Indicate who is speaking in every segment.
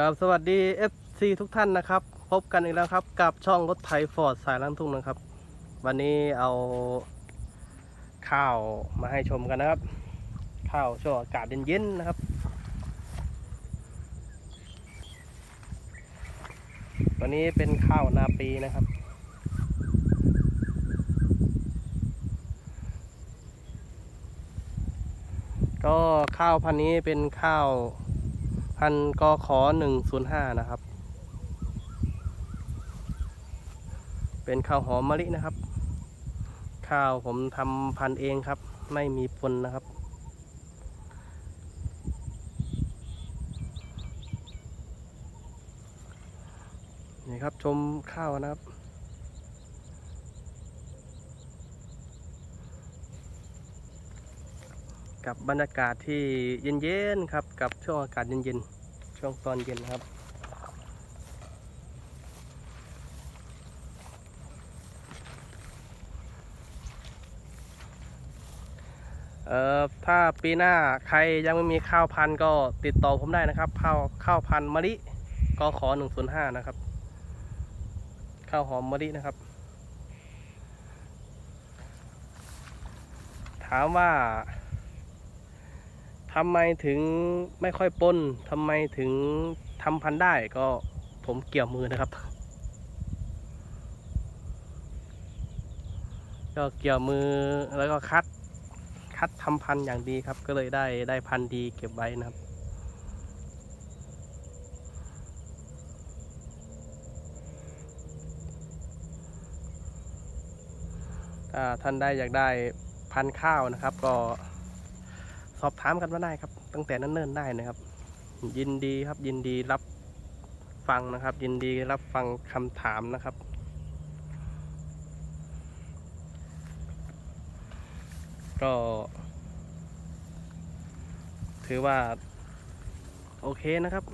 Speaker 1: ครับสวัสดี FC ทุกท่านนะครับ พบกันอีกแล้วครับ กับช่องรถไถฟอร์ดสายลังทุ่งนะครับ วันนี้เอาข้าวมาให้ชมกันนะครับ ข้าวช่วงอากาศเย็นๆนะครับวันนี้เป็นข้าวนาปีนะครับ ก็ข้าวพันนี้เป็นข้าว พันกขอหนึ่งศูนย์ห้านะครับ เป็นข้าวหอมมะลินะครับ ข้าวผมทำพันเองครับ ไม่มีปนนะครับ นี่ครับชมข้าวนะครับกับบรรยากาศที่เย็นๆครับ กับช่วงอากาศเย็นๆ ช่วงตอนเย็นนะครับ เอ่อถ้าปีหน้าใครยังไม่มีข้าวพันธุ์ก็ติดต่อผมได้นะครับ ข้าวข้าวพันธุ์มะลิก็ขอหนึ่งศูนย์ห้านะครับ ข้าวหอมมะลินะครับ ถามว่า ทำไมถึงไม่ค่อยปนทำไมถึงทำพันได้ก็ผมเกี่ยวมือนะครับ ก็เกี่ยวมือแล้วก็คัด คัดทำพันอย่างดีครับ ก็เลยได้ได้พันดีเก็บไว้นะครับถ้าท่านได้อยากได้พันข้าวนะครับก็ อบถามกันมาได้ครับ ตั้งแต่นั้นเนิ่นๆได้นะครับ ยินดีครับยินดีรับฟังนะครับ ยินดีรับฟังคำถามนะครับ ก็ ถือว่า โอเคนะครับ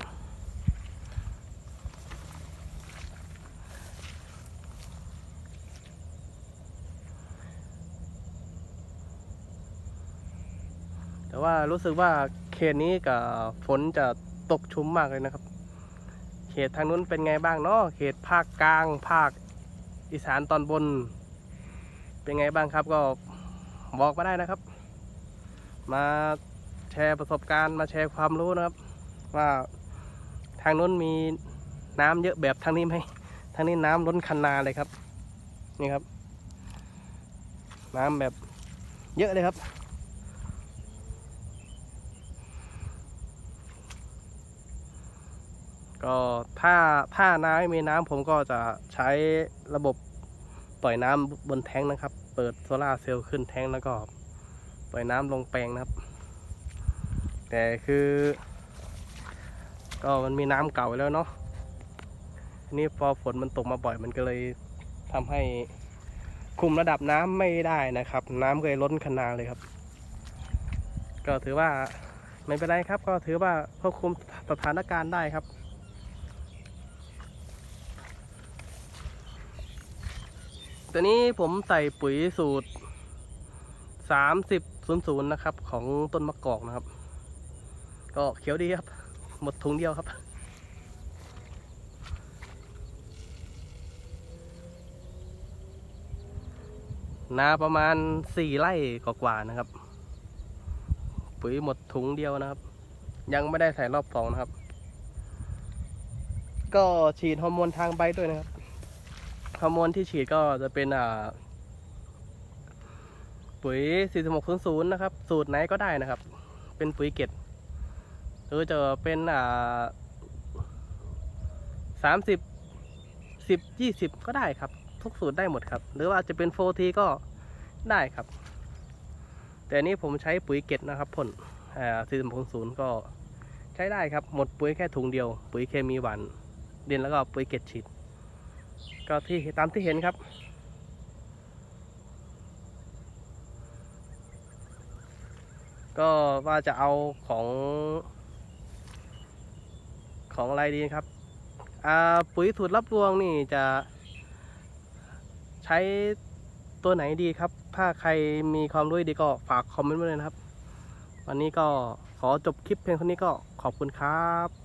Speaker 1: แต่ว่ารู้สึกว่าเขตนี้กับฝนจะตกชุ้มมากเลยนะครับ เขตทางนู้นเป็นไงบ้างเนาะเขตภาคกลางภาคอีสานตอนบน เป็นไงบ้างครับก็บอกมาได้นะครับ มาแชร์ประสบการณ์มาแชร์ความรู้นะครับ ว่าทางนู้นมีน้ำเยอะแบบทางนี้ไหมทางนี้น้ำล้นคันนาเลยครับ นี่ครับ น้ำแบบเยอะเลยครับ ก็ถ้าถ้าน้ำไม่มีน้ำผมก็จะใช้ระบบปล่อยน้ำบนแท้งนะครับ เปิดโซลาเซลล์ขึ้นแท้งแล้วก็ปล่อยน้ำลงแปลงนะครับ แต่คือ ก็มันมีน้ำเก่าแล้วเนาะนี้พอฝนมันตกมาบ่อยมันก็เลยทำให้คุมระดับน้ำไม่ได้นะครับ น้ำก็เลยล้นคันนาเลยครับ ก็ถือว่าไม่เป็นไรครับ ก็ถือว่าควบคุมสถานการณ์ได้ครับ ตัวนี้ผมใส่ปุ๋ยสูตรสามสิบศูนย์ศูนย์นะครับ ของต้นมะกอกนะครับ ก็เขียวดีครับ หมดถุงเดียวครับ นาประมาณสี่ไร่กว่าๆนะครับ ปุ๋ยหมดถุงเดียวนะครับ ยังไม่ได้ใส่รอบสองนะครับ ก็ฉีดฮอร์โมนทางใบด้วยนะครับ ฮอร์โมนที่ฉีดก็จะเป็นอ่าปุ๋ย 4600 นะครับ สูตรไหนก็ได้นะครับ เป็นปุ๋ยเกตหรือจะเป็นอ่า30 10 20ก็ได้ครับ ทุกสูตรได้หมดครับ หรือว่าจะเป็นโฟทีก็ได้ครับ แต่อันนี้ผมใช้ปุ๋ยเกตนะครับพ่นอ่า4600ก็ใช้ได้ครับ หมดปุ๋ยแค่ถุงเดียว ปุ๋ยเคมีหวานดินแล้วก็ปุ๋ยเกตฉีด ก็ที่ตามที่เห็นครับ ก็ว่าจะเอาของ ของอะไรดีครับปุ๋ยสูตรรับรวงนี่จะใช้ตัวไหนดีครับ ถ้าใครมีความรู้ดีก็ฝากคอมเมนต์ไว้เลยนะครับ วันนี้ก็ขอจบคลิปเพียงเท่านี้ก็ขอบคุณครับ